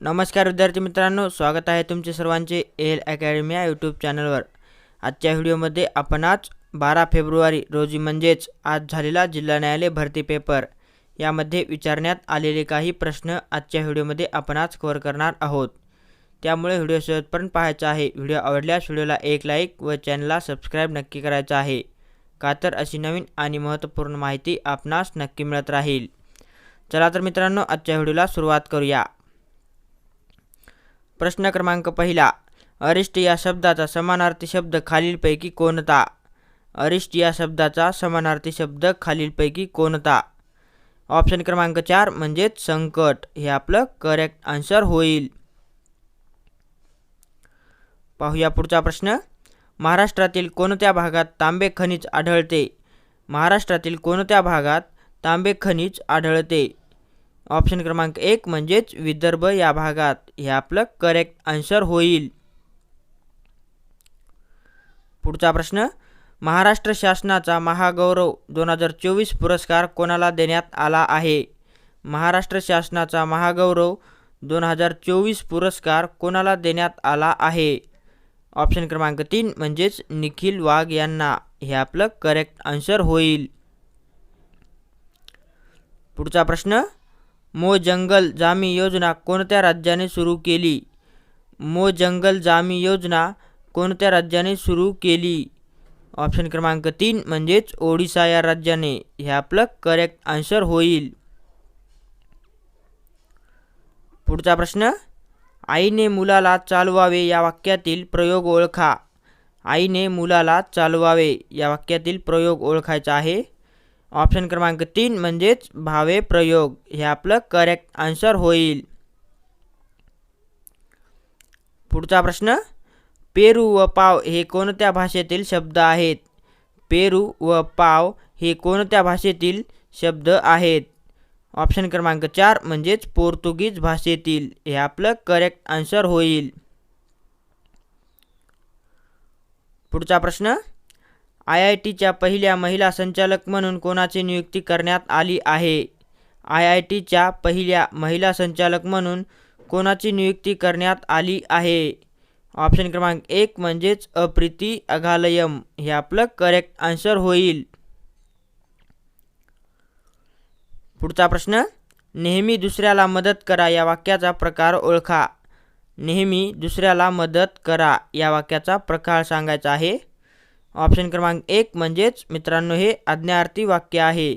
नमस्कार विद्यार्थी मित्रांनो स्वागत आहे तुमचे सर्वांचे एल अकॅडमी या यूट्यूब चॅनलवर. आजच्या व्हिडिओमध्ये आपण आज बारा फेब्रुवारी रोजी म्हणजेच आज झालेला जिल्हा न्यायालय भरती पेपर. यामध्ये विचारण्यात आलेले काही प्रश्न आजच्या व्हिडिओमध्ये आपण आज कव्हर करणार आहोत. त्यामुळे व्हिडिओ शेवटपर्यंत पाहायचा आहे. व्हिडिओ आवडल्यास व्हिडिओला एक लाईक व चॅनलला सबस्क्राईब नक्की करायचं आहे. का तर अशी नवीन आणि महत्त्वपूर्ण माहिती आपणास नक्की मिळत राहील. चला तर मित्रांनो आजच्या व्हिडिओला सुरुवात करूया. प्रश्न क्रमांक पहिला. अरिष्ट या शब्दाचा समानार्थी शब्द खालीलपैकी कोणता? अरिष्ट या शब्दाचा समानार्थी शब्द खालीलपैकी कोणता? ऑप्शन क्रमांक चार म्हणजेच संकट. हे आपलं करेक्ट आन्सर होईल. पाहूया पुढचा प्रश्न. महाराष्ट्रातील कोणत्या भागात तांबे खनिज आढळते? महाराष्ट्रातील कोणत्या भागात तांबे खनिज आढळते? ऑप्शन क्रमांक एक म्हणजेच विदर्भ या भागात. हे आपलं करेक्ट आन्सर होईल. पुढचा प्रश्न महाराष्ट्र शासनाचा महागौरव दोन हजार चोवीस पुरस्कार कोणाला देण्यात आला आहे? महाराष्ट्र शासनाचा महागौरव दोन हजार चोवीस पुरस्कार कोणाला देण्यात आला आहे? ऑप्शन क्रमांक तीन म्हणजेच निखिल वाघ यांना. हे आपलं करेक्ट आन्सर होईल. पुढचा प्रश्न मो जंगल जामी योजना कोणत्या राज्याने सुरू केली? मो जंगल जामी योजना कोणत्या राज्याने सुरू केली? ऑप्शन क्रमांक तीन म्हणजेच ओडिसा या राज्याने. हे आपलं करेक्ट आन्सर होईल. पुढचा प्रश्न आईने मुलाला चालवावे या वाक्यातील प्रयोग ओळखा. आईने मुलाला चालवावे या वाक्यातील प्रयोग ओळखायचा आहे. ऑप्शन क्रमांक तीन म्हणजेच भावे प्रयोग. हे आपलं करेक्ट आन्सर होईल. पुढचा प्रश्न पेरू व पाव हे कोणत्या भाषेतील शब्द आहेत? पेरू व पाव हे कोणत्या भाषेतील शब्द आहेत? ऑप्शन क्रमांक चार म्हणजेच पोर्तुगीज भाषेतील. हे आपलं करेक्ट आन्सर होईल. पुढचा प्रश्न आय आय टीच्या पहिल्या महिला संचालक म्हणून कोणाची नियुक्ती करण्यात आली आहे? आय आय टीच्या पहिल्या महिला संचालक म्हणून कोणाची नियुक्ती करण्यात आली आहे? ऑप्शन क्रमांक एक म्हणजेच अप्रिती अघालयम. हे आपलं करेक्ट आन्सर होईल. पुढचा प्रश्न नेहमी दुसऱ्याला मदत करा या वाक्याचा प्रकार ओळखा. नेहमी दुसऱ्याला मदत करा या वाक्याचा प्रकार सांगायचा आहे. ऑप्शन क्रमांक एक म्हणजेच मित्रांनो हे आज्ञार्थी वाक्य आहे.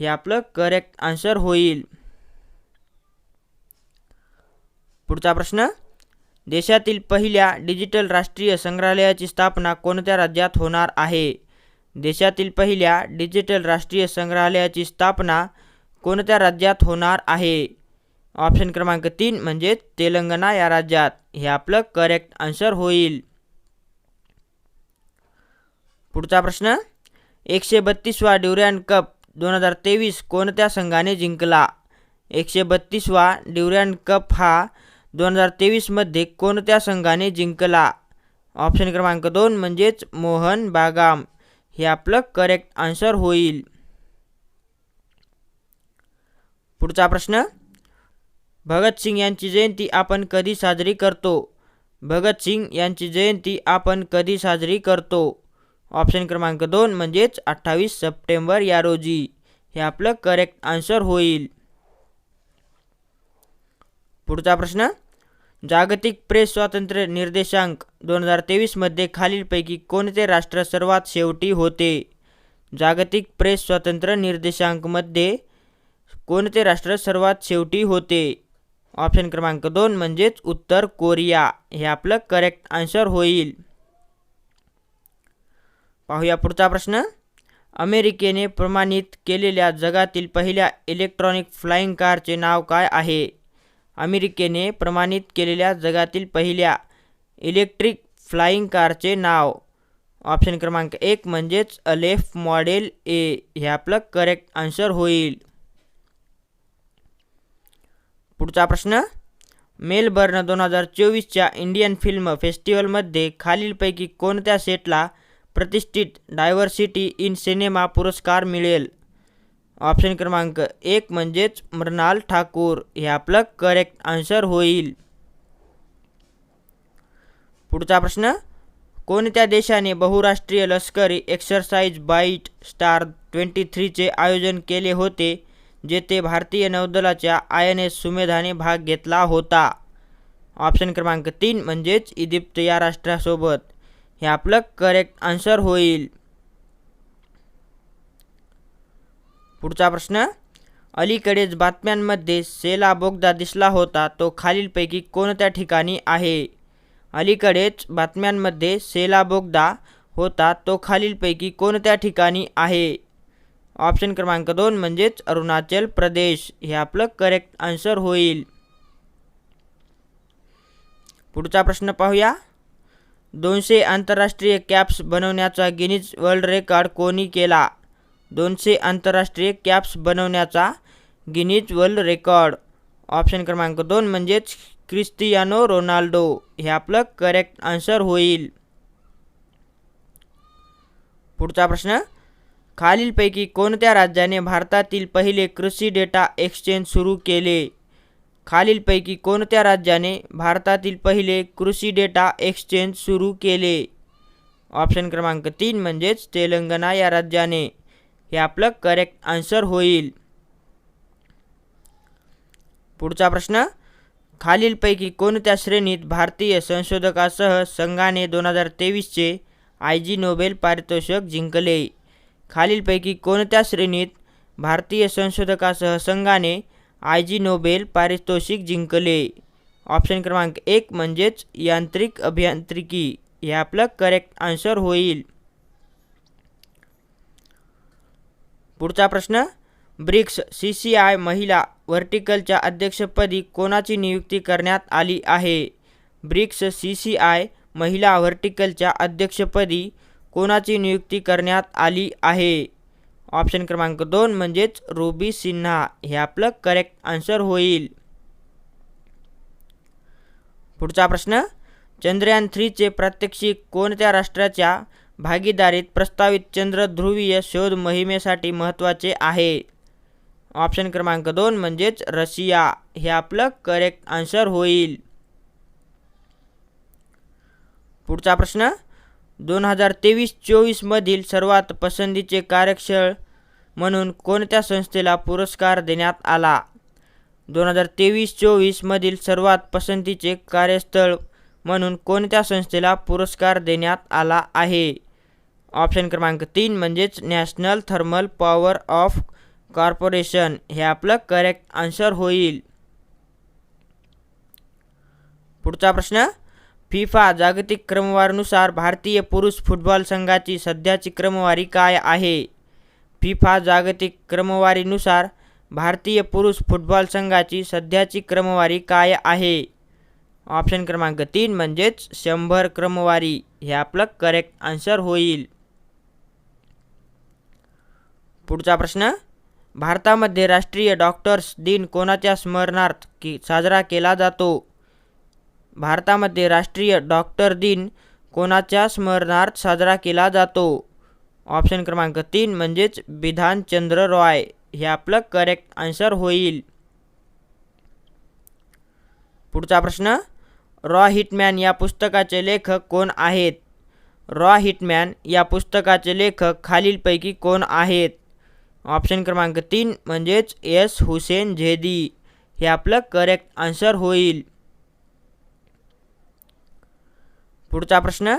हे आपलं करेक्ट आन्सर होईल. पुढचा प्रश्न. देशातील पहिल्या डिजिटल राष्ट्रीय संग्रहालयाची स्थापना कोणत्या राज्यात होणार आहे? देशातील पहिल्या डिजिटल राष्ट्रीय संग्रहालयाची स्थापना कोणत्या राज्यात होणार आहे? ऑप्शन क्रमांक तीन म्हणजेच तेलंगणा या राज्यात. हे आपलं करेक्ट आन्सर होईल. पुढचा प्रश्न. एकशे बत्तीसवा ड्युरॅन कप दोन हजार तेवीस कोणत्या संघाने जिंकला? एकशे बत्तीसवा ड्युरॅन कप हा दोन हजार तेवीसमध्ये कोणत्या संघाने जिंकला? ऑप्शन क्रमांक दोन म्हणजेच मोहन बागाम. हे आपलं करेक्ट आन्सर होईल. पुढचा प्रश्न. भगतसिंग यांची जयंती आपण कधी साजरी करतो? भगतसिंग यांची जयंती आपण कधी साजरी करतो? ऑप्शन क्रमांक दोन म्हणजेच अठ्ठावीस सप्टेंबर या रोजी. हे आपलं करेक्ट आन्सर होईल. पुढचा प्रश्न. जागतिक प्रेस स्वातंत्र्य निर्देशांक दोन हजार तेवीसमध्ये खालीलपैकी कोणते राष्ट्र सर्वात शेवटी होते? जागतिक प्रेस स्वातंत्र्य निर्देशांकमध्ये कोणते राष्ट्र सर्वात शेवटी होते? ऑप्शन क्रमांक दोन म्हणजेच उत्तर कोरिया. हे आपलं करेक्ट आन्सर होईल. पाहूया पुढचा प्रश्न. अमेरिकेने प्रमाणित केलेल्या जगातील पहिल्या इलेक्ट्रॉनिक फ्लाइंग कारचे नाव काय आहे? अमेरिकेने प्रमाणित केलेल्या जगातील पहिल्या इलेक्ट्रिक फ्लाइंग कारचे नाव. ऑप्शन क्रमांक एक म्हणजेच अलेफ मॉडेल ए हे आपलं करेक्ट आन्सर होईल. पुढचा प्रश्न. मेलबर्न दोन हजार चोवीसच्या इंडियन फिल्म फेस्टिवलमध्ये खालीलपैकी कोणत्या सेटला प्रतिष्ठित डायव्हर्सिटी इन सिनेमा पुरस्कार मिळेल. ऑप्शन क्रमांक एक म्हणजेच मृणाल ठाकूर. हे आपलं करेक्ट आन्सर होईल. पुढचा प्रश्न कोणत्या देशाने बहुराष्ट्रीय लष्करी एक्सरसाइज बाईट स्टार ट्वेंटी थ्रीचे आयोजन केले होते जेथे भारतीय नौदलाच्या आय एन एस सुमेधाने भाग घेतला होता? ऑप्शन क्रमांक तीन म्हणजेच इजिप्त या राष्ट्रासोबत. हे आपलं करेक्ट आन्सर होईल. पुढचा प्रश्न. अलीकडेच बातम्यांमध्ये सेला बोगदा दिसला होता तो खालीलपैकी कोणत्या ठिकाणी आहे? अलीकडेच बातम्यांमध्ये सेला बोगदा होता तो खालीलपैकी कोणत्या ठिकाणी आहे? ऑप्शन क्रमांक दोन म्हणजेच अरुणाचल प्रदेश. हे आपलं करेक्ट आन्सर होईल. पुढचा प्रश्न पाहूया. दोनशे आंतरराष्ट्रीय कॅप्स बनवण्याचा गिनीज वर्ल्ड रेकॉर्ड कोणी केला? दोनशे आंतरराष्ट्रीय कॅप्स बनवण्याचा गिनीज वर्ल्ड रेकॉर्ड. ऑप्शन क्रमांक दोन म्हणजेच क्रिस्टियानो रोनाल्डो. हे आपलं करेक्ट आन्सर होईल. पुढचा प्रश्न. खालीलपैकी कोणत्या राज्याने भारतातील पहिले कृषी डेटा एक्सचेंज सुरू केले? खालीलपैकी कोणत्या राज्याने भारतातील पहिले कृषी डेटा एक्सचेंज सुरू केले? ऑप्शन क्रमांक तीन म्हणजेच तेलंगणा या राज्याने. हे आपलं करेक्ट आन्सर होईल. पुढचा प्रश्न. खालीलपैकी कोणत्या श्रेणीत भारतीय संशोधकासह संघाने दोन हजार तेवीसचे आय जी नोबेल पारितोषिक जिंकले? खालीलपैकी कोणत्या श्रेणीत भारतीय संशोधकासह संघाने आय जी नोबेल पारितोषिक जिंकले. ऑप्शन क्रमांक एक म्हणजेच यांत्रिक अभियांत्रिकी. हे आपलं करेक्ट आन्सर होईल. पुढचा प्रश्न ब्रिक्स सी सी आय महिला व्हर्टिकलच्या अध्यक्षपदी कोणाची नियुक्ती करण्यात आली आहे? ब्रिक्स सी सी आय महिला व्हर्टिकलच्या अध्यक्षपदी कोणाची नियुक्ती करण्यात आली आहे? ऑप्शन क्रमांक दोन म्हणजेच रुबी सिन्हा. हे आपलं करेक्ट आन्सर होईल. पुढचा प्रश्न चंद्रयान थ्रीचे प्रात्यक्षिक कोणत्या राष्ट्राच्या भागीदारीत प्रस्तावित चंद्र ध्रुवीय शोध मोहिमेसाठी महत्त्वाचे आहे? ऑप्शन क्रमांक दोन म्हणजेच रशिया. हे आपलं करेक्ट आन्सर होईल. पुढचा प्रश्न दोन हजार तेवीस चोवीसमधील सर्वात पसंतीचे कार्यक्षळ म्हणून कोणत्या संस्थेला पुरस्कार देण्यात आला? दोन हजार तेवीस चोवीसमधील सर्वात पसंतीचे कार्यस्थळ म्हणून कोणत्या संस्थेला पुरस्कार देण्यात आला आहे? ऑप्शन क्रमांक तीन म्हणजेच national thermal power off corporation. हे आपलं करेक्ट आन्सर होईल. पुढचा प्रश्न? फिफा जागतिक क्रमवारीनुसार भारतीय पुरुष फुटबॉल संघाची सध्याची क्रमवारी काय आहे? फिफा जागतिक क्रमवारीनुसार भारतीय पुरुष फुटबॉल संघाची सध्याची क्रमवारी काय आहे? ऑप्शन क्रमांक तीन म्हणजेच शंभर क्रमवारी. हे आपलं करेक्ट आन्सर होईल. पुढचा प्रश्न. भारतामध्ये राष्ट्रीय डॉक्टर्स दिन कोणाच्या स्मरणार्थ की साजरा केला जातो? भारतामध्ये राष्ट्रीय डॉक्टर दिन कोणाच्या स्मरणार्थ साजरा केला जातो? ऑप्शन क्रमांक तीन म्हणजेच बिधानचंद्र रॉय. हे आपलं करेक्ट आन्सर होईल. पुढचा प्रश्न रॉ हिटमॅन या पुस्तकाचे लेखक कोण आहेत? रॉ हिटमॅन या पुस्तकाचे लेखक खालीलपैकी कोण आहेत? ऑप्शन क्रमांक तीन म्हणजेच एस हुसेन झेदी. हे आपलं करेक्ट आन्सर होईल. पुढचा प्रश्न.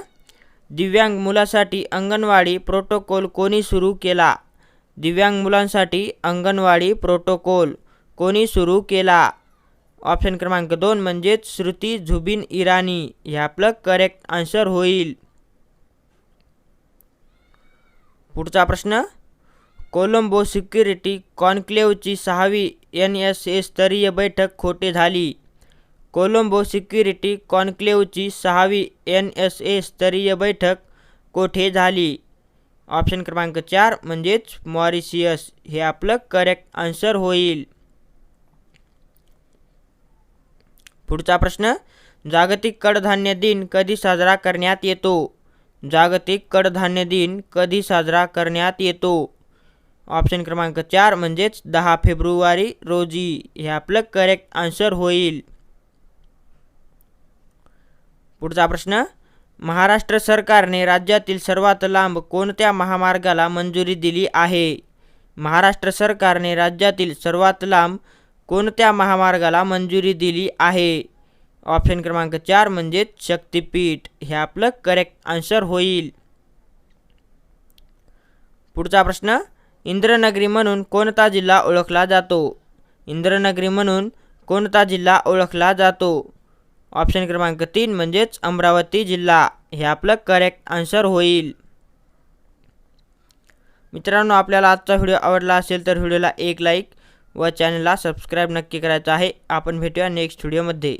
दिव्यांग मुलासाठी अंगणवाडी प्रोटोकॉल कोणी सुरू केला? दिव्यांग मुलांसाठी अंगणवाडी प्रोटोकॉल कोणी सुरू केला? ऑप्शन क्रमांक दोन म्हणजेच श्रुती झुबिन इराणी. हे आपलं करेक्ट आन्सर होईल. पुढचा प्रश्न. कोलंबो सिक्युरिटी कॉन्क्लेव्हची सहावी एन एस ए स्तरीय बैठक खोटे झाली. कोलंबो सिक्युरिटी कॉन्क्लेव्हची सहावी एन एस ए स्तरीय बैठक कोठे झाली? ऑप्शन क्रमांक चार म्हणजेच मॉरिशियस. हे आपलं करेक्ट आन्सर होईल. पुढचा प्रश्न जागतिक कडधान्य दिन कधी साजरा करण्यात येतो? जागतिक कडधान्य दिन कधी साजरा करण्यात येतो? ऑप्शन क्रमांक चार म्हणजेच दहा फेब्रुवारी रोजी. हे आपलं करेक्ट आन्सर होईल. पुढचा प्रश्न महाराष्ट्र सरकारने राज्यातील सर्वात लांब कोणत्या महामार्गाला मंजुरी दिली आहे? महाराष्ट्र सरकारने राज्यातील सर्वात लांब कोणत्या महामार्गाला मंजुरी दिली आहे? ऑप्शन क्रमांक चार म्हणजेच शक्तिपीठ. हे आपलं करेक्ट आन्सर होईल. पुढचा प्रश्न इंद्रनगरी म्हणून कोणता जिल्हा ओळखला जातो? इंद्रनगरी म्हणून कोणता जिल्हा ओळखला जातो? ऑप्शन क्रमांक तीन म्हणजेच अमरावती जिल्हा. हे आपलं करेक्ट आन्सर होईल. मित्रांनो आपल्याला आजचा व्हिडिओ आवडला असेल तर व्हिडिओला एक लाईक व चॅनलला सबस्क्राईब नक्की करायचं आहे. आपण भेटूया नेक्स्ट व्हिडिओमध्ये